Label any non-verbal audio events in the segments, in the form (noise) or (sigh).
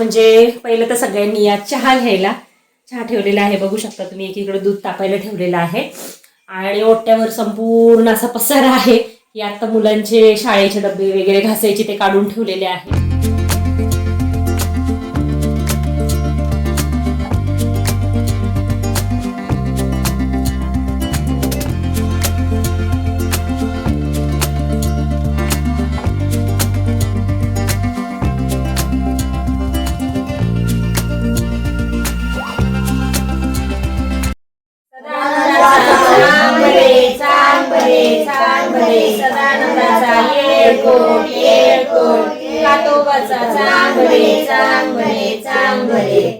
म्हणजे पहिलं तर सगळ्यांनी या चहा घ्यायला. चहा ठेवलेला आहे बघू शकता तुम्ही एकीकडे दूध तापायला ठेवलेलं आहे. आणि ओट्यावर संपूर्ण असा पसारा आहे. की आता मुलांचे शाळेचे डबे वगैरे घासायचे ते काढून ठेवलेले आहे चांगले चांगले.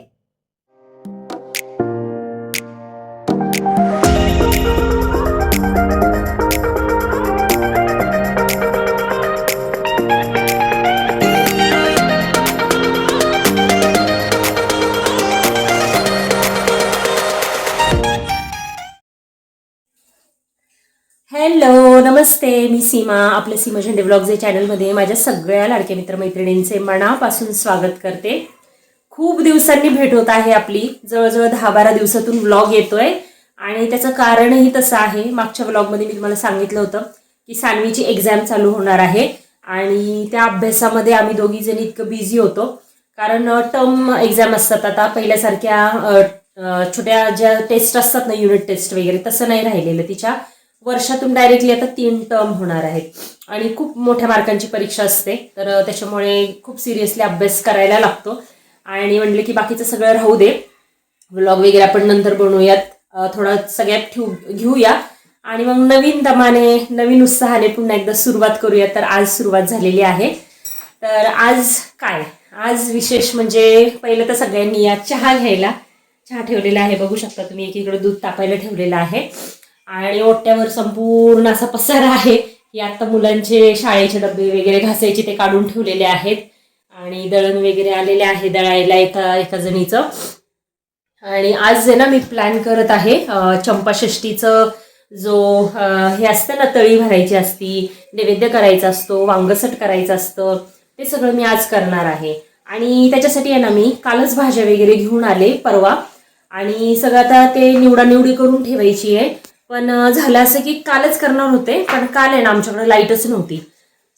नमस्ते मी सीमा. आपल्या सीमा झेंडे ब्लॉग्स या चॅनलमध्ये माझ्या सगळ्या लाडक्या मित्रमैत्रिणींचे मनापासून स्वागत करते. खूप दिवसांनी भेट होत आहे आपली. जवळजवळ दहा बारा दिवसातून व्लॉग येतोय. आणि त्याचं कारणही तसं आहे. मागच्या व्लॉगमध्ये मी तुम्हाला सांगितलं होतं की सानवीची एक्झाम चालू होणार आहे. आणि त्या अभ्यासामध्ये आम्ही दोघीजण इतकं बिझी होतो. कारण टर्म एक्झाम असतात. आता पहिल्यासारख्या छोट्या ज्या टेस्ट असतात ना युनिट टेस्ट वगैरे तसं नाही राहिलेलं तिच्या. वर्षातून डायरेक्टली आता तीन टर्म होणार आहेत. आणि खूप मोठ्या मार्कांची परीक्षा असते. तर त्याच्यामुळे खूप सिरियसली अभ्यास करायला लागतो. आणि म्हणले की बाकीचं सगळं राहू दे. व्लॉग वगैरे आपण नंतर बनवूयात. थोडा सगळ्यात ठेवू घेऊया. आणि मग नवीन दमाने नवीन उत्साहाने पुन्हा एकदा सुरुवात करूया. तर आज सुरुवात झालेली आहे. तर आज काय? आज विशेष म्हणजे पहिलं तर सगळ्यांनी या चहा घ्यायला. चहा ठेवलेला आहे. बघू शकता तुम्ही एकीकडे दूध तापायला ठेवलेलं आहे. आणि ओट्यावर संपूर्ण असा पसारा आहे. की आता मुलांचे शाळेचे डबे वगैरे घासायचे ते काढून ठेवलेले आहेत. आणि दळण वगैरे आलेले आहे दळायला एका एका जणीचं. आणि आज आहे ना मी प्लॅन करत आहे चंपाषष्टीचं जो हे असतं ना तळी भरायची असती नैवेद्य करायचा असतो वांगसट करायचं असतं ते सगळं मी आज करणार आहे. आणि त्याच्यासाठी आहे ना मी कालच भाज्या वगैरे घेऊन आले परवा. आणि सगळं आता ते निवडानिवडी करून ठेवायची आहे. पण झालं असं की कालच करणार होते पण काल आहे ना आमच्याकडे लाईटच नव्हती.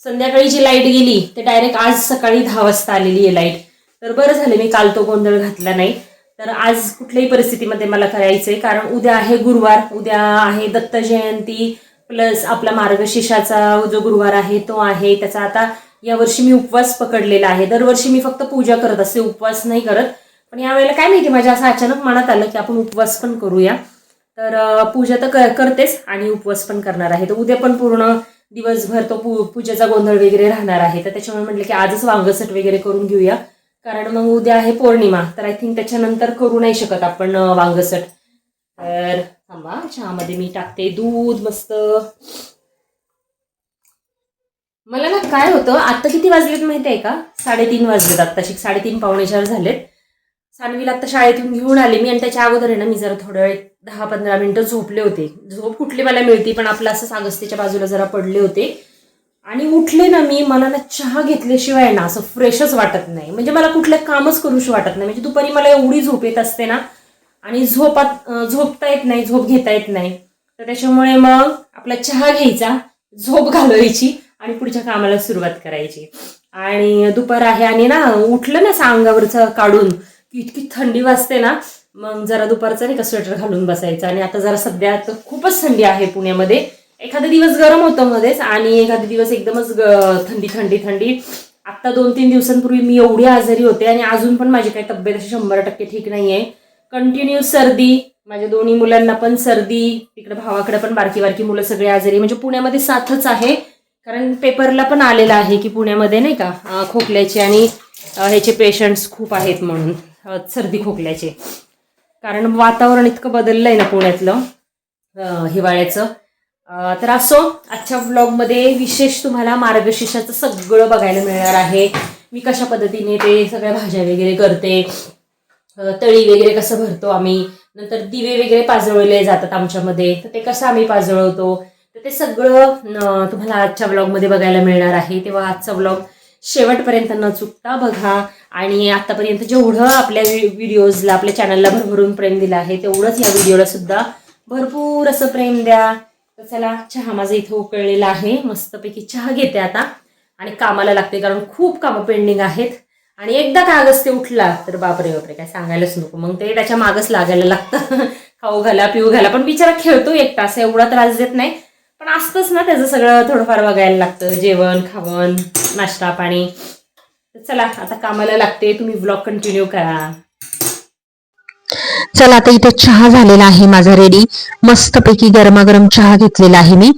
संध्याकाळी जी लाइट गेली ते डायरेक्ट आज सकाळी दहा वाजता आलेली आहे लाइट. तर बरं झालं मी काल तो गोंधळ घातला नाही. तर आज कुठल्याही परिस्थितीमध्ये मला करायचं आहे कारण उद्या आहे गुरुवार उद्या आहे दत्त जयंती प्लस आपला मार्गशीर्षाचा जो गुरुवार आहे तो आहे. त्याचा आता यावर्षी मी उपवास पकडलेला आहे. दरवर्षी मी फक्त पूजा करत असते उपवास नाही करत. पण यावेळेला काय माहिती माझ्या असं अचानक मनात आलं की आपण उपवास पण करूया. तर पूजा तर कर- करतेच आणि उपवास पण करणार आहे. तर उद्या पण पूर्ण दिवसभर तो पू पूजेचा गोंधळ वगैरे राहणार आहे. तर त्याच्यामुळे म्हटलं की आजच वांगसट वगैरे करून घेऊया. कारण मग उद्या आहे पौर्णिमा. तर आय थिंक त्याच्यानंतर करू नाही शकत आपण वांगसट. तर थांबा. चहामध्ये मी टाकते. दूध मस्त. मला ना काय होतं आत्ता किती वाजलेत माहिती आहे का? साडेतीन वाजलेत आत्ताशी. साडेतीन पावणे चार झालेत. सानवीला आता शाळेतून घेऊन आले मी आणि त्याच्या अगोदर आहे ना मी जरा थोड्या वेळ दहा पंधरा मिनटं झोपले होते. झोप कुठली मला मिळते पण आपलं असं सागस्तीच्या बाजूला जरा पडले होते. आणि उठले ना मी मला ना चहा घेतल्याशिवाय ना असं फ्रेशच वाटत नाही. म्हणजे मला कुठलं कामच करूशी वाटत नाही. म्हणजे दुपारी मला एवढी झोप येत असते ना आणि झोपात झोपता येत नाही झोप घेता येत नाही. तर त्याच्यामुळे मग आपला चहा घ्यायचा झोप घालवायची आणि पुढच्या कामाला सुरुवात करायची. आणि दुपार आहे आणि ना उठलं ना असं अंगावरचं काढून इतकी थंडी वाजते ना मग जरा दुपारचा नाही का स्वेटर घालून बसायचं. आणि आता जरा सध्या तर खूपच थंडी आहे पुण्यामध्ये. एखादा दिवस गरम होतं मध्येच आणि एखादा दिवस एकदमच थंडी थंडी थंडी. आत्ता दोन तीन दिवसांपूर्वी मी एवढी आजारी होते आणि अजून पण माझी काही तब्येत अशी शंभर टक्के ठीक नाही आहे कंटिन्यू सर्दी माझ्या दोन्ही मुलांना पण सर्दी तिकडे भावाकडे पण बारकी बारकी मुलं सगळे आजारी. म्हणजे पुण्यामध्ये साथच आहे. कारण पेपरला पण आलेलं आहे की पुण्यामध्ये नाही का खोकल्याचे आणि ह्याचे पेशंट्स खूप आहेत म्हणून. सर्दी खोकल्याचे. कारण वातावरण इतकं बदललं आहे ना पुण्यातलं हिवाळ्याचं. तर असो आजच्या व्लॉगमध्ये विशेष तुम्हाला मार्गशीर्षाचं सगळं बघायला मिळणार आहे. मी कशा पद्धतीने ते सगळ्या भाज्या वगैरे करते तळी वगैरे कसं भरतो आम्ही नंतर दिवे वगैरे पाजळले जातात आमच्यामध्ये तर ते कसं आम्ही पाजळवतो तर ते सगळं तुम्हाला आजच्या व्लॉगमध्ये बघायला मिळणार आहे. तेव्हा आजचा व्लॉग शेवटपर्यंत न चुकता बघा. आणि आतापर्यंत जेवढं आपल्या व्हिडिओजला आपल्या चॅनलला भरभरून प्रेम दिलं आहे तेवढंच या व्हिडिओला सुद्धा भरपूर असं प्रेम द्या. तर चला चहा माझा इथं उकळलेला आहे. मस्तपैकी चहा घेते आता. आणि कामाला लागते कारण खूप कामं पेंडिंग आहेत. आणि एकदा का ते उठला तर बापरे बापरे काय सांगायलाच नको. मग ते त्याच्या मागच लागायला लागतं. (laughs) खाऊ घाला पिऊ घाला. पण बिचारा खेळतो एक तास एवढा त्रास देत नाही. पण असतंच ना त्याचं सगळं थोडंफार बघायला लागतं. जेवण खावण नाश्ता पाणी. चला आता कामाला लागते. तुम्ही ब्लॉग कंटिन्यू करा. चला आता इथे चहा झालेला आहे माझा रेडी मस्तपैकी गरमागरम चहा घेतलेला आहे मी.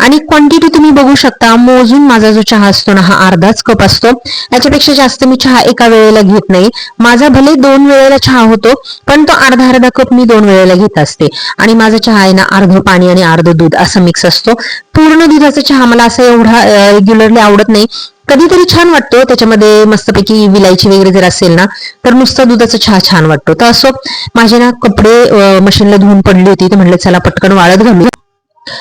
आणि क्वांटिटी तुम्ही बघू शकता मोजून माझा जो चहा असतो ना हा अर्धाच कप असतो. याच्यापेक्षा जास्त मी चहा एका वेळेला घेत नाही. माझा भले दोन वेळेला चहा होतो पण तो अर्धा अर्धा कप मी दोन वेळेला घेत असते. आणि माझा चहा आहे ना अर्ध पाणी आणि अर्ध दूध असा मिक्स असतो. पूर्ण दुधाचा चहा मला असा एवढा रेग्युलरली आवडत नाही. कधीतरी छान वाटतो. त्याच्यामध्ये मस्तपैकी विलायची वगैरे जर असेल ना तर नुसता दुधाचा चहा छान वाटतो. तर असो माझे ना कपडे मशीनला धुवून पडली होती. तर म्हटलं चला पटकन वाळत घालू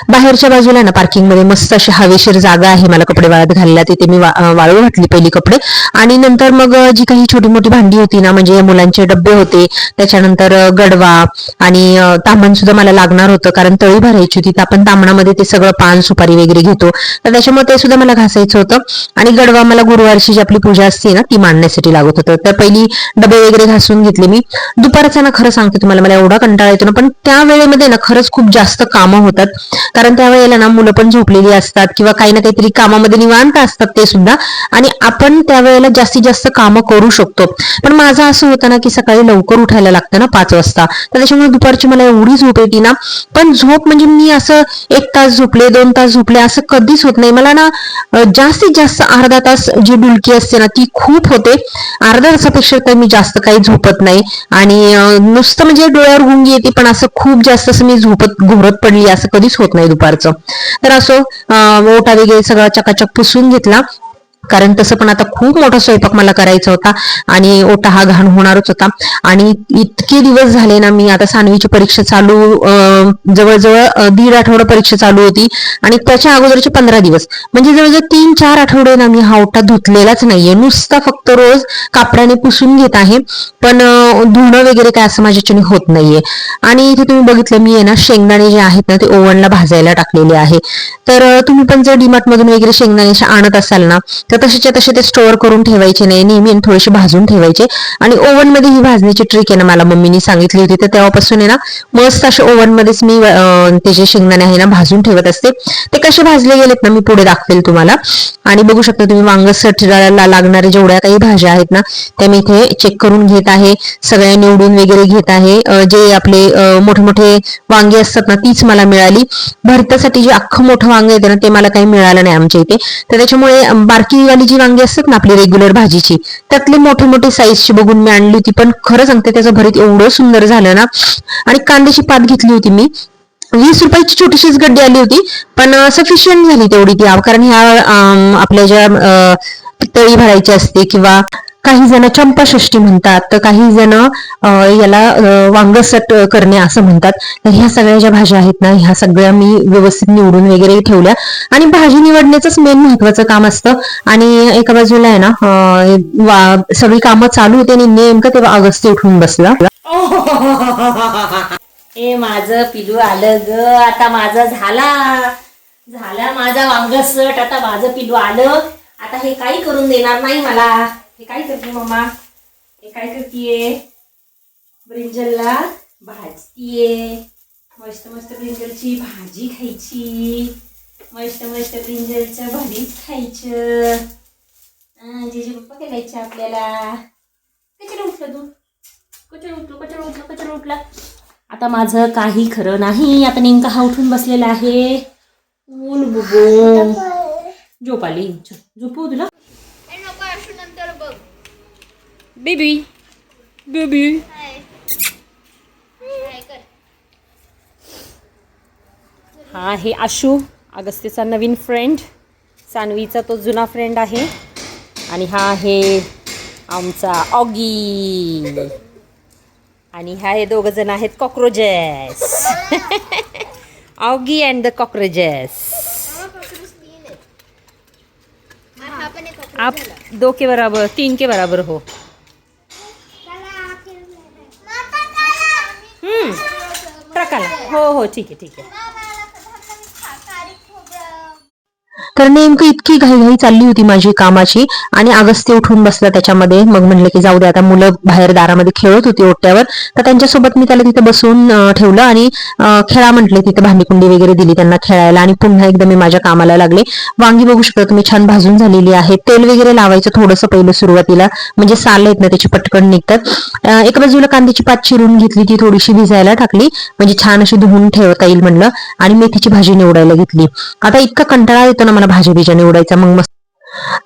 बाहेरच्या बाजूला ना पार्किंगमध्ये मस्त अशी हवेशीर जागा आहे. मला कपडे वाळत घालला तिथे मी वा- वाळू घातली पहिली कपडे. आणि नंतर मग जी काही छोटी मोठी भांडी होती ना म्हणजे मुलांचे डब्बे होते. त्याच्यानंतर गडवा आणि अं, तांबण सुद्धा मला लागणार होतं. कारण तळी भरायची होती. तर आपण तांबणामध्ये ते सगळं पान सुपारी वगैरे घेतो. तर त्याच्यामुळे ते सुद्धा मला घासायचं होतं. आणि गडवा मला गुरुवारची जी आपली पूजा असते ना ती मांडण्यासाठी लागत होतं. तर पहिली डबे वगैरे घासून घेतले मी. दुपारचा ना खरं सांगते तुम्हाला मला एवढा कंटाळा येतो ना. पण त्या वेळेमध्ये ना खरंच खूप जास्त कामं होतात. कारण त्यावेळेला ना मुलं पण झोपलेली असतात किंवा काही ना काहीतरी कामामध्ये निवांत असतात ते सुद्धा. आणि आपण त्यावेळेला जास्तीत जास्त कामं करू शकतो. पण माझं असं होतं ना की सकाळी लवकर उठायला लागतं ना पाच वाजता. तर त्याच्यामुळे दुपारची मला एवढी झोप येते ना. पण झोप म्हणजे मी असं एक तास झोपले दोन तास झोपले असं कधीच होत नाही. मला ना जास्तीत जास्त अर्धा तास जी डुलकी असते ना ती खूप होते. अर्ध्या तासापेक्षा तर मी जास्त काही झोपत नाही. आणि नुसतं म्हणजे डोळ्यावर गुंगी येते पण असं खूप जास्त असं मी झोपत घोरत पडली असं कधीच होत नाही दुपारचं. तर असो ओटा वगैरे सगळा चकाचक पुसून घेतला. कारण तसं पण आता खूप मोठा स्वयंपाक मला करायचा होता आणि ओटा हा घाण होणारच होता. आणि इतके दिवस झाले ना मी आता सानवीची परीक्षा चालू जवळजवळ दीड आठवडा परीक्षा चालू होती आणि त्याच्या अगोदरचे पंधरा दिवस. म्हणजे जवळजवळ तीन चार आठवडे ना मी हा ओटा धुतलेलाच नाहीये. नुसता फक्त रोज कापडाने पुसून घेत आहे पण धुणं वगैरे काय असं माझ्याच्याने होत नाहीये. आणि इथे तुम्ही बघितलं मी आहे ना शेंगदाणे जे आहेत ना ते ओव्हनला भाजायला टाकलेले आहे. तर तुम्ही पण जर डीमार्ट मधून वगैरे शेंगदाणे आणत असाल ना तर तसेच्या तसे ते स्टोअर करून ठेवायचे नाही. नेहमी थोडेसे भाजून ठेवायचे. आणि ओव्हनमध्ये ही भाजण्याची ट्रिक आहे ना मला मम्मीनी सांगितली होती. तर तेव्हापासून आहे ना मस्त असे ओव्हन मध्येच मी त्याचे ते जे शेंगदाणे आहे ना भाजून ठेवत असते. ते कसे भाजले गेलेत ना मी पुढे दाखवेल तुम्हाला. आणि बघू शकता तुम्ही वांग सटला लागणारे जेवढ्या काही भाज्या आहेत ना त्या मी इथे चेक करून घेत आहे. सगळ्या निवडून वगैरे घेत आहे. जे आपले मोठे मोठे वांगे असतात ना तीच मला मिळाली. भरतासाठी जे अख्खं मोठं वांग येतं ना ते मला काही मिळालं नाही आमच्या इथे. तर त्याच्यामुळे बारकी वाली जी वांगी असतात ना आपली रेग्युलर भाजीची त्यातले मोठे मोठे साईजची बघून मी आणली होती. पण खरं सांगते त्याचं भरीत एवढं सुंदर झालं ना. आणि कांद्याची पात घेतली होती मी. वीस रुपयाची छोटीशीच गड्डी आली होती पण सफिशियंट झाली तेवढी ती. कारण ह्या आपल्या ज्या अं, तळी भरायची असते किंवा काही जण चंपाषष्टी म्हणतात तर काही जण याला वांगसट करणे असं म्हणतात. तर ह्या सगळ्या ज्या भाज्या आहेत ना ह्या सगळ्या मी व्यवस्थित निवडून वगैरे ठेवल्या. आणि भाजी निवडण्याचंच मेन महत्वाचं काम असतं. आणि एका बाजूला आहे ना वा- सगळी कामं चालू होती आणि नेमकं तेव्हा अगस्ती उठून बसला. (laughs) ए माझं पिलू आलं ग. आता माझं झाला. झाला माझा वांगसट. आता माझं पिलू आलं. आता हे काही करून देणार नाही मला. हे काय करते मम्मा हे काय करतीये? ब्रिंजलला भाजतीये. मस्त मस्त ब्रिंजलची भाजी खायची. मस्त मस्त ब्रिंजलचं भरीत खायचं. जेजे पप्पा करायचे आपल्याला. कशाला उठलं तू? कचर उठलो कचर उठलं कचर उठला? आता माझं काही खरं नाही. आता नेमका हा उठून बसलेला आहे. ऊन बुबो. झोप आली. झो- झोपू तुला. बेबी बेबी हाय हाय कर हा आहे आशू अगस्तीचा नवीन फ्रेंड सानवीचा तो जुना फ्रेंड आहे. आणि हा आहे आमचा ऑगी आणि ह्या हे दोघ जण आहेत कॉक्रोचेस ऑगी अँड द एक आप दो के बराबर तीन के बराबर हो. ट्रकाला हो हो ठीक आहे ठीक आहे. तर नेमकं इतकी घाईघाई चालली होती माझी कामाची आणि अगस्त्य उठून बसला त्याच्यामध्ये. मग म्हणलं की जाऊ दे आता मुलं बाहेर दारामध्ये खेळत होती ओट्यावर. तर त्यांच्यासोबत मी त्याला तिथे बसवून ठेवलं आणि खेळा म्हटले तिथे भांडीकुंडी वगैरे दिली त्यांना खेळायला आणि पुन्हा एकदा मी माझ्या कामाला लागले. वांगी बघू शकता तुम्ही छान भाजून झालेली आहे. तेल वगैरे लावायचं थोडंसं पहिलं सुरुवातीला म्हणजे साल आहेत ना त्याची पटकन निघतात. एका बाजूला कांद्याची पात चिरून घेतली ती थोडीशी भिजायला टाकली. म्हणजे छान अशी धुवून ठेवता येईल म्हणलं. आणि मेथीची भाजी निवडायला घेतली. आता इतका कंटाळा येतो ना मला भाजी बिजा निवडायचा मग मस्त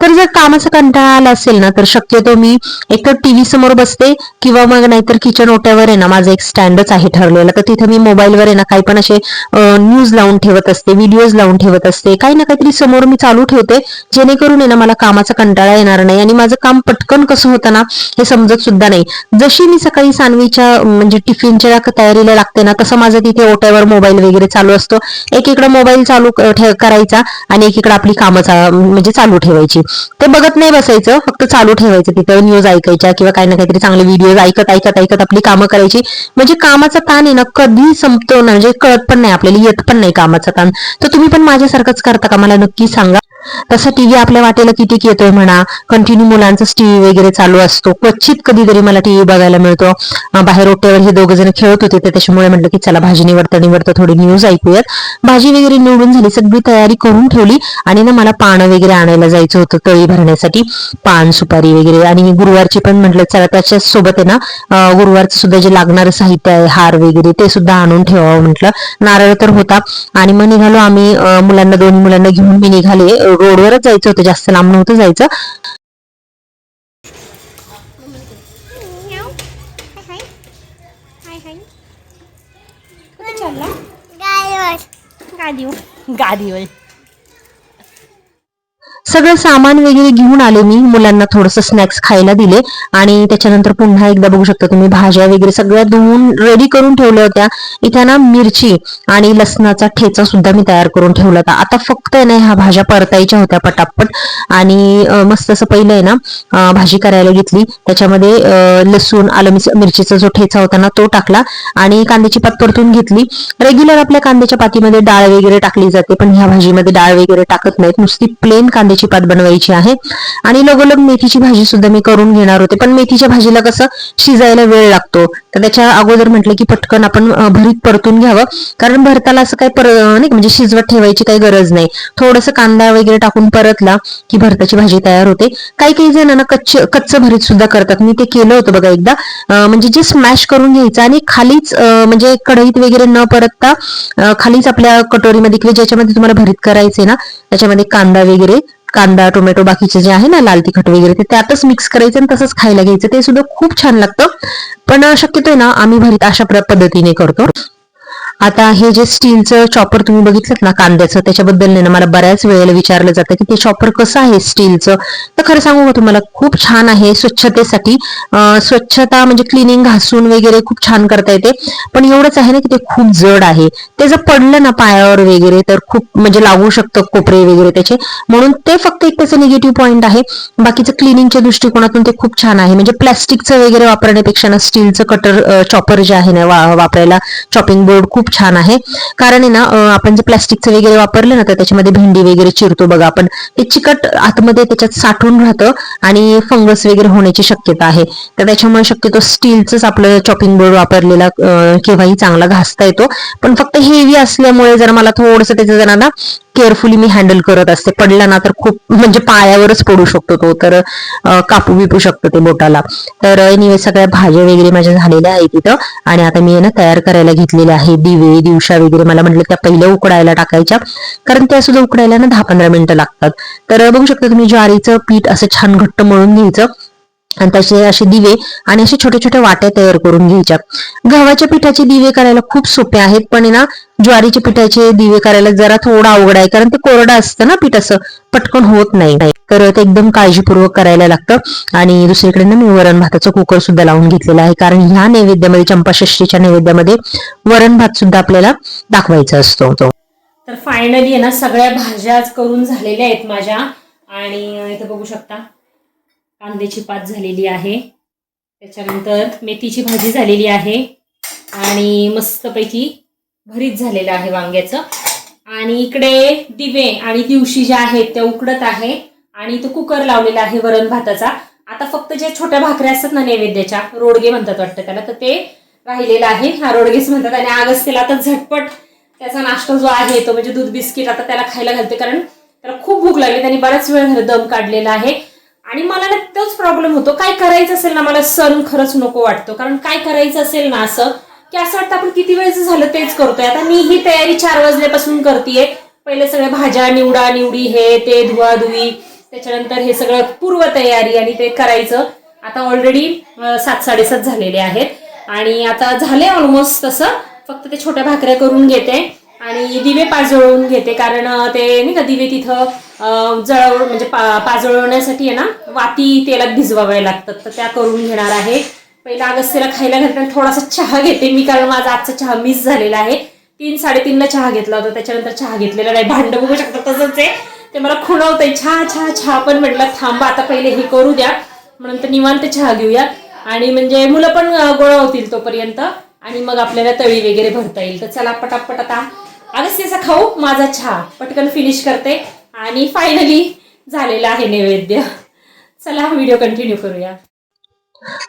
तर जर कामाचा कंटाळा आला असेल ना तर शक्यतो मी एकतर टीव्ही समोर बसते किंवा मग नाहीतर किचन ओट्यावर आहे ना माझं एक स्टँडच आहे ठरलेलं. तर तिथे मी मोबाईलवर आहे ना काही पण असे न्यूज लावून ठेवत असते व्हिडिओज लावून ठेवत असते. काही ना काहीतरी समोर मी चालू ठेवते जेणेकरून आहे ना मला कामाचा कंटाळा येणार नाही आणि माझं काम पटकन कसं होतं ना हे समजत सुद्धा नाही. जशी मी सकाळी सानवीच्या म्हणजे टिफिनच्या तयारीला लागते ना तसं माझं तिथे ओट्यावर मोबाईल वगैरे चालू असतो. एक इकडं मोबाईल चालू करायचा आणि एक इकडं आपली कामं चा- म्हणजे चालू ठेवायची. ते बघत नाही बसायचं फक्त चालू ठेवायचं तिथे न्यूज ऐकायच्या किंवा काही ना काहीतरी चांगले व्हिडिओ ऐकत ऐकत ऐकत आपली कामं करायची. म्हणजे कामाचा ताण आहे ना कधी संपतो ना म्हणजे कळत पण नाही आपल्याला येत पण नाही कामाचा ताण. तर तुम्ही पण माझ्यासारखंच करता का? मला नक्की सांगा. तसं टीव्ही आपल्या वाटेला किती येतोय म्हणा कंटिन्यू मुलांचाच टीव्ही वगैरे चालू असतो. क्वचित कधीतरी मला टीव्ही बघायला मिळतो. बाहेर ओट्यावर हे दोघ जण खेळत होते तर त्याच्यामुळे म्हटलं की चला भाजी निवडता निवडता थोडी न्यूज ऐकूयात. भाजी वगैरे निवडून झाली सगळी तयारी करून ठेवली आणि ना मला पानं वगैरे आणायला जायचं होतं तळी भरण्यासाठी. पान सुपारी वगैरे आणि गुरुवारची पण म्हटलं चला त्याच्या सोबत आहे ना गुरुवारचं सुद्धा जे लागणारं साहित्य आहे हार वगैरे ते सुद्धा आणून ठेवावं म्हटलं. नारळ तर होता. आणि मग निघालो आम्ही मुलांना दोन्ही मुलांना घेऊन मी निघाले रोडवरच जायचं होतं. जास्त लांब नव्हतं जायचं. गादीवर सगळं सामान वगैरे घेऊन आले मी. मुलांना थोडस स्नॅक्स खायला दिले. आणि त्याच्यानंतर पुन्हा एकदा बघू शकता तुम्ही भाज्या वगैरे सगळ्या धुवून रेडी करून ठेवल्या होत्या. इथे ना मिरची आणि लसणाचा ठेचा सुद्धा मी तयार करून ठेवला होता. आता फक्त आहे ना ह्या भाज्या परतायच्या होत्या पटापट. आणि मस्त असं पहिलं आहे ना भाजी करायला घेतली. त्याच्यामध्ये लसूण आलं मिरचीचा जो ठेचा होता ना तो टाकला. आणि कांद्याची पात परतून घेतली. रेग्युलर आपल्या कांद्याच्या पातीमध्ये डाळ वगैरे टाकली जाते पण ह्या भाजीमध्ये डाळ वगैरे टाकत नाहीत. नुसती प्लेन कांदे कांद्याची पात बनवायची आहे. आणि लगोलग मेथीची भाजी सुद्धा मी करून घेणार होते. पण मेथीच्या भाजीला कसं शिजायला वेळ लागतो. तर त्याच्या अगोदर म्हटलं की पटकन आपण भरीत परतून घ्यावं. कारण भरताला असं काही पर नाही म्हणजे शिजवत ठेवायची काही गरज नाही. थोडंसं कांदा वगैरे टाकून परतला की भरताची भाजी तयार होते. काही काही जणांना कच्च कच्चं भरीत सुद्धा करतात. मी ते केलं होतं बघा एकदा. म्हणजे जे स्मॅश करून घ्यायचं आणि खालीच म्हणजे कढईत वगैरे न परतता खालीच आपल्या कटोरीमध्ये किंवा ज्याच्यामध्ये तुम्हाला भरीत करायचे ना त्याच्यामध्ये कांदा वगैरे कांदा टोमॅटो बाकीचे जे आहे ना लाल तिखट वगैरे ते त्यातच मिक्स करायचं आणि तसंच खायला घ्यायचं. ते सुद्धा खूप छान लागतं. पण शक्यतो ना आम्ही भरीत अशा पद्धतीने करतो. आता हे जे स्टीलचं चॉपर तुम्ही बघितलं ना कांद्याचं त्याच्याबद्दल नाही ना मला बऱ्याच वेळेला विचारलं जातं की ते चॉपर कसं आहे स्टीलचं तर खरं सांगू का तुम्हाला खूप छान आहे स्वच्छतेसाठी. स्वच्छता म्हणजे क्लिनिंग घासून वगैरे खूप छान करता येते. पण एवढंच आहे ना की ते खूप जड आहे. ते जर पडलं ना पायावर वगैरे तर खूप म्हणजे लागू शकतं कोपरे वगैरे त्याचे. म्हणून ते फक्त एक त्याचं निगेटिव्ह पॉईंट आहे. बाकीचं क्लिनिंगच्या दृष्टिकोनातून ते खूप छान आहे. म्हणजे प्लॅस्टिकचं वगैरे वापरण्यापेक्षा ना स्टीलचं कटर चॉपर जे आहे ना वा- वापरायला चॉपिंग बोर्ड खूप छान आहे. कारण आहे ना आपण जे प्लास्टिकचं वगैरे वापरलं ना तर त्याच्यामध्ये भेंडी वगैरे चिरतो बघा आपण. ते चिकट आतमध्ये त्याच्यात साठून राहतं आणि फंगस वगैरे होण्याची शक्यता आहे. तर त्याच्यामुळे शक्यतो स्टीलचंच आपलं चॉपिंग बोर्ड वापरलेला केव्हाही चांगला घासता येतो. पण फक्त हेवी असल्यामुळे जर मला थोडंसं त्याचं जरा ना केअरफुली मी हँडल करत असते. पडला ना तर खूप म्हणजे पायावरच पडू शकतो तो तर कापू बिपू शकतो ते बोटाला. तर एनिवे सगळ्या भाज्या वगैरे माझ्या झालेल्या आहेत तिथं आणि आता मी आहे ना तयार करायला घेतलेले आहे दिवे दिवशा वगैरे. मला म्हटलं त्या पहिल्या उकडायला टाकायच्या. कारण त्या सुद्धा उकडायला ना दहा पंधरा मिनिटं लागतात. तर बघू शकता तुम्ही ज्वारीचं पीठ असं छान घट्ट मळून घ्यायचं. आणि त्याचे असे दिवे आणि असे छोटे छोटे वाट्या तयार करून घ्यायच्या. गव्हाच्या पिठाचे दिवे करायला खूप सोपे आहेत पण आहे ना ज्वारीच्या पिठाचे दिवे करायला जरा थोडं अवघड आहे कारण ते कोरडं असतं ना पीठ असं पटकन होत नाही. तर ते एकदम काळजीपूर्वक करायला लागतं. आणि दुसरीकडे ना मी वरण भाताचं कुकर सुद्धा लावून घेतलेला आहे कारण ह्या नैवेद्यामध्ये चंपाषष्ठीच्या नैवेद्यामध्ये वरण भात सुद्धा आपल्याला दाखवायचा असतो. तो तर फायनली आहे ना सगळ्या भाज्या आज करून झालेल्या आहेत माझ्या. आणि इथं बघू शकता कांद्याची पात झालेली आहे. त्याच्यानंतर मेथीची भाजी झालेली आहे आणि मस्तपैकी भरीत झालेलं आहे वांग्याचं. आणि इकडे दिवे आणि दिवशी ज्या आहेत त्या उकडत आहे आणि तो कुकर लावलेला आहे वरण भाताचा. आता फक्त जे छोट्या भाकऱ्या असतात ना नैवेद्याच्या रोडगे म्हणतात वाटतं त्याला तर ते राहिलेलं आहे. हा रोडगेच म्हणतात आणि आगस्तेला आता झटपट त्याचा नाश्ता जो आहे तो म्हणजे दूध बिस्किट आता त्याला खायला घालते कारण त्याला खूप भूक लागली त्यांनी बराच वेळ झाला दम काढलेला आहे. आणि मला ना तोच प्रॉब्लेम होतो. काय करायचं असेल ना मला सण खरंच नको वाटतो. कारण काय करायचं असेल ना असं की असं वाटतं आपण किती वेळचं झालं तेच करतोय. आता मी ही तयारी चार वाजल्यापासून करतेय. पहिले सगळ्या भाज्या निवडा निवडी हे ते धुवाधुवी त्याच्यानंतर हे सगळं पूर्व तयारी आणि ते करायचं. आता ऑलरेडी सात साडेसात झालेले आहेत. आणि आता झाले ऑलमोस्ट तसं. फक्त ते छोट्या भाकऱ्या करून घेते. आणि दिवे पाजळवून घेते कारण ते नाही का दिवे तिथं जळव म्हणजे पा पाजळवण्यासाठी आहे ना वाती तेलात भिजवाव्या लागतात. तर त्या करून घेणार आहे. पहिला अगस्तीला खायला घालताना थोडासा चहा घेते मी कारण माझा आजचा चहा मिस झालेला आहे. तीन साडेतीनला चहा घेतला होता त्याच्यानंतर चहा घेतलेला नाही. भांड बघू शकता तसंच आहे. ते मला खुणवतंय. छा छा चहा पण म्हटलं थांबा आता पहिले हे करू द्या. म्हणून तर निवांत चहा घेऊया. आणि म्हणजे मुलं पण गोळा होतील तोपर्यंत. आणि मग आपल्याला तळी वगैरे भरता येईल. तर चला पटापट आता अगस्तीचा खाऊ माझा चहा. पटकन फिनिश करते. आणि फायनली झालेला आहे नैवेद्य. चला व्हिडिओ कंटिन्यू करूया.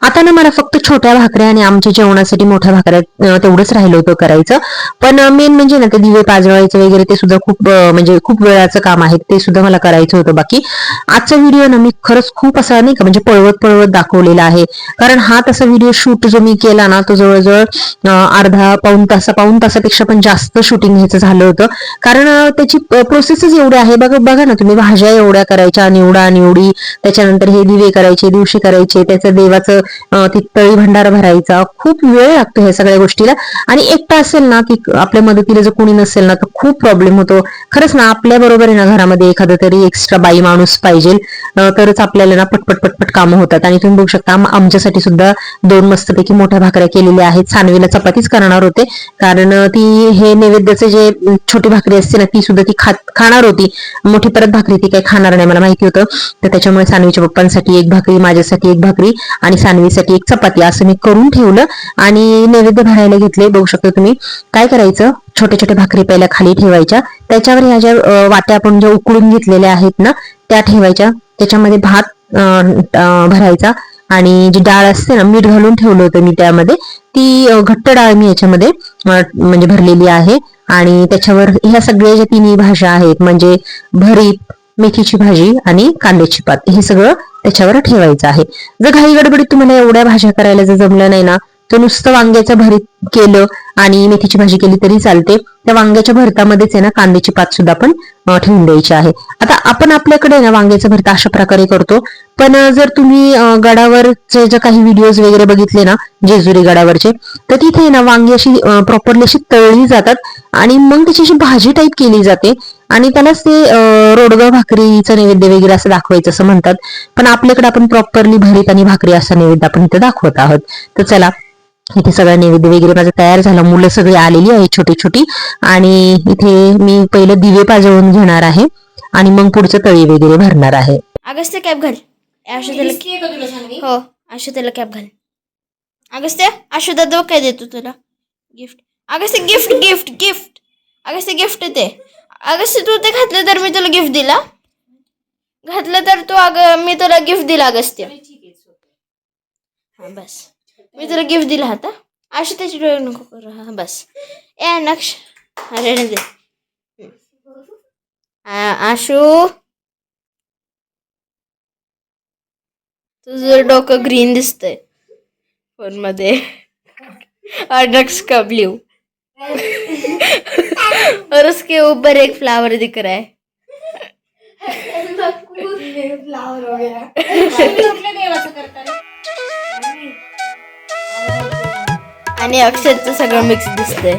आता ना मला फक्त छोट्या भाकऱ्या आणि आमच्या जेवणासाठी मोठ्या भाकऱ्या तेवढंच राहिलं होतं करायचं. पण मेन म्हणजे ना ते दिवे पाजवायचं वगैरे ते सुद्धा खूप म्हणजे खूप वेळाचं काम आहे ते सुद्धा मला करायचं होतं. बाकी आजचा व्हिडिओ ना मी खरंच खूप असा नाही का म्हणजे पळवत पळवत दाखवलेला आहे. कारण हा तसा व्हिडिओ शूट जो मी केला ना तो जवळजवळ अर्धा पाऊन तासा पाऊन तासापेक्षा पण जास्त शूटिंग ह्याचं झालं होतं. कारण त्याची प्रोसेसच एवढी आहे. बघा बघा ना तुम्ही भाज्या एवढ्या करायच्या निवडा निवडी त्याच्यानंतर हे दिवे करायचे दिवशी करायचे त्याचं देवाचं अं, ती तळी भंडार भरायचा. खूप वेळ लागतो ह्या सगळ्या गोष्टीला. आणि एकटा असेल ना की आपल्या मदतीला जर कोणी नसेल ना तर खूप प्रॉब्लेम होतो. खरंच ना आपल्या बरोबर आहे ना घरामध्ये एखादं तरी एक्स्ट्रा बाई माणूस पाहिजे. तरच आपल्याला ना पटपट पटपट कामं होतात. आणि तुम्ही बघू शकता आमच्यासाठी सुद्धा दोन मस्तपैकी मोठ्या भाकऱ्या केलेल्या आहेत. सानवीला चपातीच करणार होते. कारण ती हे नैवेद्याचे जे छोटी भाकरी असते ना ती सुद्धा ती खात खाणार होती. मोठी परत भाकरी ती काही खाणार नाही मला माहिती होतं. तर त्याच्यामुळे सानवीच्या पप्पांसाठी एक भाकरी माझ्यासाठी एक भाकरी. आणि सानवीसाठी एक चपाती असं मी करून ठेवलं आणि नैवेद्य भरायला घेतले बघू शकता तुम्ही. काय करायचं? छोटे छोटे भाकरी पहिल्या खाली ठेवायच्या. त्याच्यावर ह्या ज्या वाट्या आपण ज्या उकळून घेतलेल्या आहेत ना त्या ठेवायच्या. त्याच्यामध्ये भात भरायचा. आणि जी डाळ असते ना मीठ घालून ठेवलं होतं मी त्यामध्ये. ती घट्ट डाळ मी याच्यामध्ये म्हणजे भरलेली आहे. आणि त्याच्यावर ह्या सगळ्या ज्या तिन्ही भाज्या आहेत म्हणजे भरीत मेथीची भाजी आणि कांद्याची पात हे सगळं त्याच्यावर ठेवायचं आहे. जर घाई गडबडीत तुम्हाला एवढ्या भाज्या करायला जर जमलं नाही ना तर नुसतं वांग्याचं भरीत केलं आणि मेथीची भाजी केली तरी चालते. त्या वांग्याच्या भरतामध्येच आहे ना कांद्याची पात सुद्धा आपण ठेवून द्यायची आहे. आता आपण आपल्याकडे ना वांग्याचं भरता अशा प्रकारे करतो. पण जर तुम्ही गडावरचे जे काही व्हिडिओज वगैरे बघितले ना जेजुरी गडावरचे तर तिथे ना वांगी अशी प्रॉपरली अशी तळली जातात आणि मग त्याची अशी भाजी टाईप केली जाते आणि त्यालाच ते अं, रोडगा भाकरीचं नैवेद्य वगैरे असं दाखवायचं असं म्हणतात. पण आपल्याकडे आपण प्रॉपरली भरीत आणि भाकरी असा नैवेद्य आपण इथे दाखवत आहोत. तर चला इथे सगळा नैवेद्य वगैरे माझा तयार झाला. मुलं सगळी आलेली आहे छोटी छोटी आणि इथे मी पहिलं दिवे पाजवून घेणार आहे. आणि मग पुढचं तळी वगैरे भरणार आहे. अगस्त्य कॅप घाल. हो. आशुदाला कॅप घाल. अगस्त्य आशुदा दो काय देतो तुला? Gift Agastya gift gift gift Agastya gift ते अगस्त्य तू ते घातलं तर मी तुला गिफ्ट दिला. घातलं तर तू अग मी तुला गिफ्ट दिला अगस्त्य. हा बस. मी तुला गिफ्ट दिला आता आशु त्याची डोळे नको करू. हा बस. ए नक्ष. अरे दे. आशू. तुझं डोकं ग्रीन दिसतंय. फोनमध्ये अडक्स का ब्ल्यू और उसके ऊपर एक फ्लावर दिख रहा है. (laughs) (laughs) आणि अक्षरचं सगळं मिक्स दिसतंय.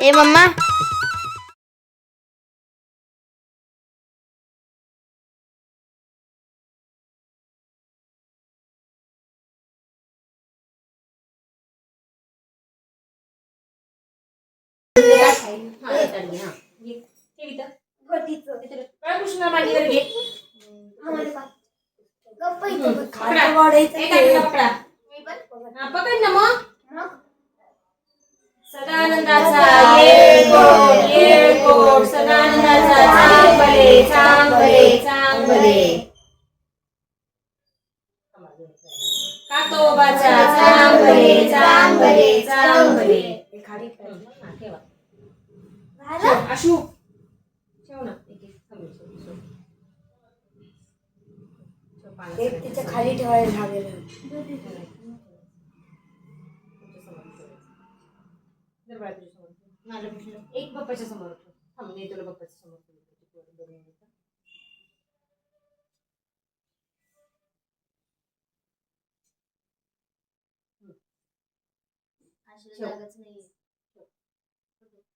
ए मम्मा. हा, येतात घे, पकडा. हा, पकड ना मग. सदानंदाचा येळकोट येळकोट सदानंदाचा चांगले चांगले चांगले. कातोबाचा चांगले चांगले चांगले. हा, ठेवा. ठेव, आशू ठेव ना एक एक थांब, ठेव, ठेव. सगळं. तिच्या खाली ठेवायला लागेल. एक बाप्पाच्या समोर. थांब मी तुला बाप्पाच्या समोर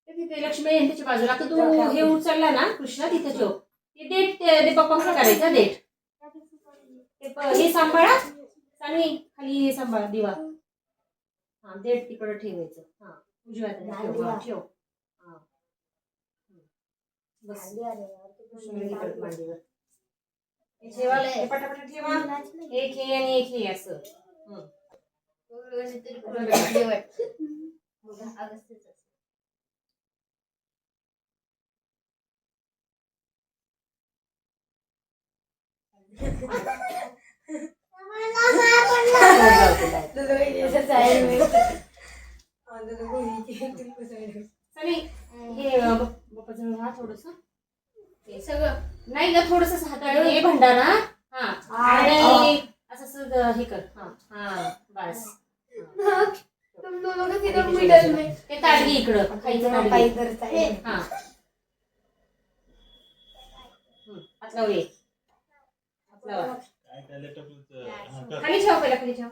तिथे लक्ष्मी आहे त्याच्या बाजूला. आता तू हे उचलला ना कृष्णा तिथे ठेव. ते देठ ते पप्पाकडे करायचं देठ. हे सांभाळा. चालवी खाली हे सांभाळा दिवा. हा देठ तिकडे ठेवायचं. हा उजव्या हाताने ठेव. हा, हा. बस. कृष्ण इकडे मांडीवर हे ठेवा हे पटापट ठेवा एक हे आणि एक हे असं. हे थोडस. सगळं. नाही ग थोडस हे भंडारा हा. आणि असं हे कर. हा. हा बस. ते ताडगी इकडं. खायचं हा हम्म, खाली ठेव पहिला खाली ठेव.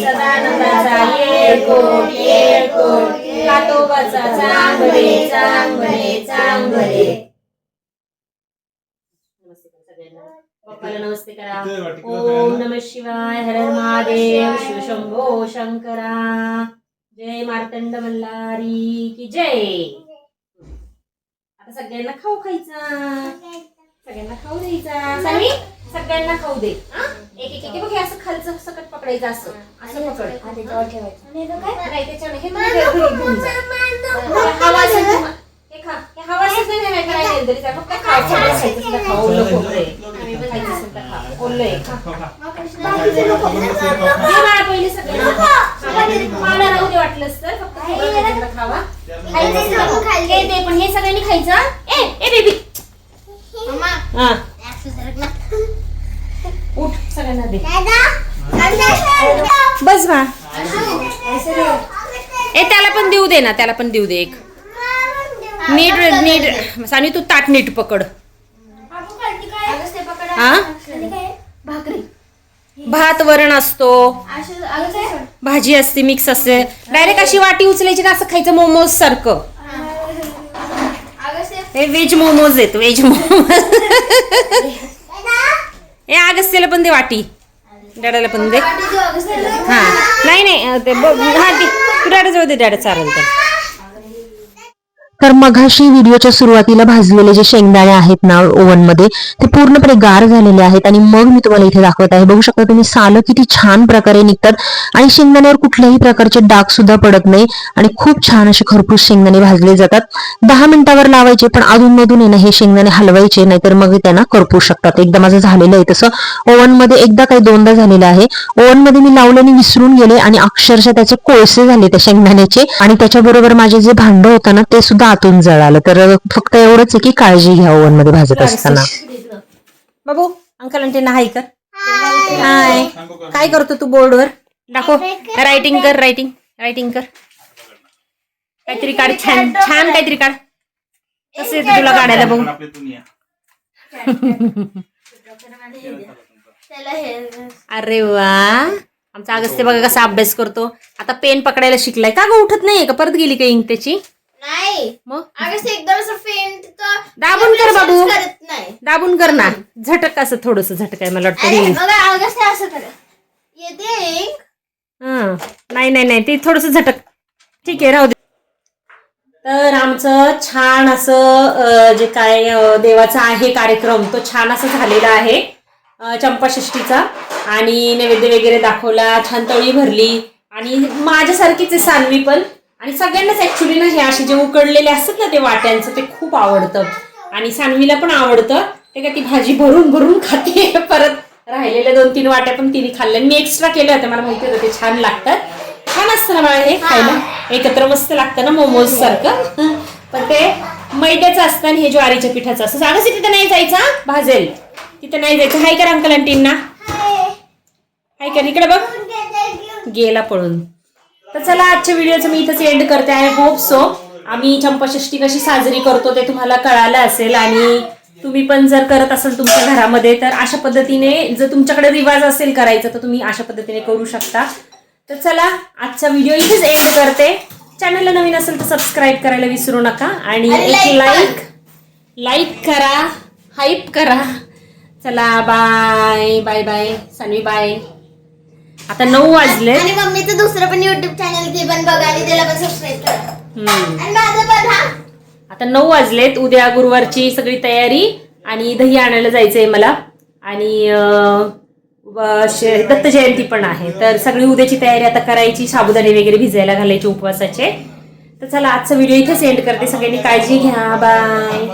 सदानंदाचा येळकोट येळकोट कातोबाचा चांगले चांगले चांगले नमस्ते करा सगळ्यांना बाप्पाला नमस्ते करा. ओम. नम शिवाय हर हर महादेव शिव शंभो शंकरा. जय मार्तंड मल्हारी की जय. आता सगळ्यांना खाऊ खायचा. सगळ्यांना खाऊ द्यायचा. सावी सगळ्यांना खाऊ दे. हा? एक एक एक. बघ असं खालचं सकट पकडायचं असं. असं पकड. नाही त्याच्याने हे. हे हवा हे खा. हे हवा नाही करायला येईल तरी खाऊ सगळं पहिले मला राहू दे वाटलंच तर फक्त खावा खायचं. हे दे पण हे सगळ्यांनी खायचं ए ए बेबी हा उठ सगळ्यांना दे बस बा. ए त्याला पण देऊ दे ना त्याला पण देऊ दे एक. नीट नीट. सानी तू ताट नीट पकड. हा भात वरण असतो. भाजी असते मिक्स असते. डायरेक्ट अशी वाटी उचलायची ना असं खायचं मोमोज सारखं. हे. व्हेज मोमोज आहेत व्हेज मोमोज (laughs) हे अगस्त्याला पण दे वाटी. डॅडाला पण दे. हा. नाही नाही ते बघ हा दे तू डॅडाजवळ दे डॅडा चालेल तर. तर मघाशी व्हिडिओच्या सुरुवातीला भाजलेले जे शेंगदाणे आहेत ना ओव्हनमध्ये ते पूर्णपणे गार झालेले आहेत आणि मग मी तुम्हाला इथे दाखवत आहे. बघू शकता तुम्ही सालं किती छान प्रकारे निघतात आणि शेंगदाण्यावर कुठल्याही प्रकारचे डाग सुद्धा पडत नाही आणि खूप छान असे खरपूस शेंगदाणे भाजले जातात. दहा मिनिटावर लावायचे पण अधून मधून हे शेंगदाणे हलवायचे नाहीतर मग त्यांना करपू शकतात. एकदा माझं झालेलं आहे तसं. ओव्हनमध्ये एकदा काही दोनदा झालेलं आहे. ओव्हनमध्ये मी लावल्याने विसरून गेले आणि अक्षरशः त्याचे कोळसे झाले त्या शेंगदाण्याचे आणि त्याच्याबरोबर माझे जे भांड होतं ना ते सुद्धा आतून जळालं. तर फक्त एवढंच आहे की काळजी घ्या ओव्हनमध्ये भाजत असताना. बाबू अंकल आंटीना हाय कर. हाय? काय करतो तू बोर्डवर? दाखव. रायटिंग कर रायटिंग रायटिंग कर. काहीतरी काढ छान छान काहीतरी काढ. कसं येतं तुला काढायला बघू. हे अरे वा. आमचा अगस्त्य बघा कसा अभ्यास करतो. आता पेन पकडायला शिकलाय. का ग उठत नाहीये का? परत गेली का इंक त्याची? नाही. मग? अगं एकदम असं फेंट दाबून कर बाबू. करत नाही. दाबून कर ना. झटक असं थोडस झटक आहे मला वाटतं असं कर. येते हं. नाही नाही नाही. ते थोडस झटक. ठीक आहे राहू दे. तर आमचं छान असं जे काय देवाचा आहे कार्यक्रम तो छान असा झालेला आहे अं, चंपाषष्ठीचा. आणि नैवेद्य वगैरे दाखवला छान तळी भरली. आणि माझ्यासारखीच आहे सानवी पण. आणि सगळ्यांनाच ऍक्च्युली ना हे असे जे उकडलेले असतात ना ते वाट्यांचं ते खूप आवडतं. आणि सानवीला पण आवडतं. ते का ती भाजी भरून भरून खाते. (laughs) परत राहिलेल्या दोन तीन वाट्या पण तिने खाल्ल्या. मी एक्स्ट्रा केल्या होत्या. मला माहिती होतं ते छान लागतात. छान असतं ना मला हे खायला. एकत्र मस्त लागतं ना मोमोज सारखं. (laughs) पण ते मैद्याचं असतं आणि हे ज्वारीच्या पिठाचं असतं. सांगा तिथं नाही जायचं भाजेल. तिथं नाही जायचं. हाय कर अंकल आंटींना हाय कर इकडे बघ. गेला पळून. तर चला आजच्या व्हिडिओचं मी इथंच एंड करते. आहे होप सो आम्ही चंपाषष्ठी कशी साजरी करतो ते तुम्हाला कळालं असेल. आणि तुम्ही पण जर करत असाल तुमच्या घरामध्ये तर अशा पद्धतीने जर तुमच्याकडे रिवाज असेल करायचं तर तुम्ही अशा पद्धतीने करू शकता. तर चला आजचा व्हिडिओ इथेच एंड करते. चॅनलला नवीन असेल तर सबस्क्राईब करायला विसरू नका. आणि एक लाईक लाईक करा हाईप करा. चला bye bye bye Sanvi bye आता नऊ वाजले. आणि मम्मीचं दुसरं पण युट्यूब चॅनल ते पण बघा आणि त्याला पण सबस्क्राईब करा. हम्म. आणि माझं पण हा. आता नऊ वाजलेत उद्या गुरुवारची सगळी तयारी आणि दही आणायला जायचंय मला. आणि अं, व- शे- दत्त जयंती पण आहे. तर सगळी उद्याची तयारी आता करायची साबुदाणे वगैरे भिजायला घालायचे उपवासाचे. तर चला आजचा व्हिडिओ इथेच एंड करते. सगळ्यांनी काळजी घ्या. बाय